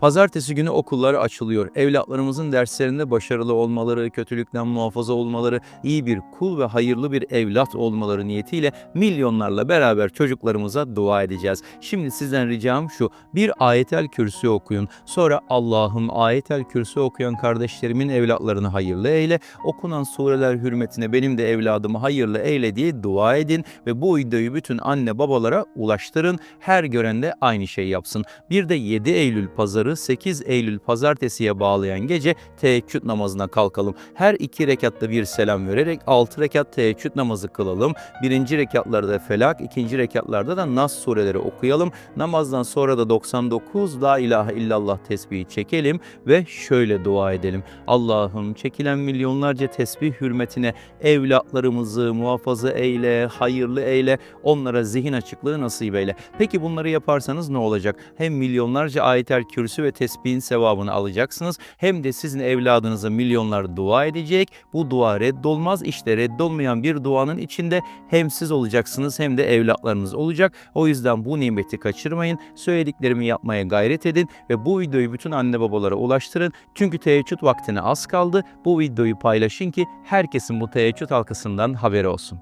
Pazartesi günü okullar açılıyor. Evlatlarımızın derslerinde başarılı olmaları, kötülükten muhafaza olmaları, iyi bir kul ve hayırlı bir evlat olmaları niyetiyle milyonlarla beraber çocuklarımıza dua edeceğiz. Şimdi sizden ricam şu. Bir ayetel kürsü okuyun. Sonra Allah'ım ayetel kürsü okuyan kardeşlerimin evlatlarını hayırlı eyle. Okunan sureler hürmetine benim de evladımı hayırlı eyle diye dua edin ve bu videoyu bütün anne babalara ulaştırın. Her gören de aynı şey yapsın. Bir de 7 Eylül pazarı 8 Eylül pazartesiye bağlayan gece teheccüd namazına kalkalım. Her iki rekatta bir selam vererek 6 rekat teheccüd namazı kılalım. Birinci rekatlarda felak, ikinci rekatlarda da Nas sureleri okuyalım. Namazdan sonra da 99 La ilahe illallah tesbihi çekelim ve şöyle dua edelim. Allah'ım çekilen milyonlarca tesbih hürmetine evlatlarımızı muhafaza eyle, hayırlı eyle, onlara zihin açıklığı nasip eyle. Peki bunları yaparsanız ne olacak? Hem milyonlarca ayetel kürsü ve tesbihin sevabını alacaksınız hem de sizin evladınıza milyonlar dua edecek. Bu dua reddolmaz. İşte reddolmayan bir duanın içinde hem siz olacaksınız hem de evlatlarınız olacak. O yüzden bu nimeti kaçırmayın. Söylediklerimi yapmaya gayret edin ve bu videoyu bütün anne babalara ulaştırın. Çünkü teheccüd vaktine az kaldı. Bu videoyu paylaşın ki herkesin bu teheccüd halkasından haberi olsun.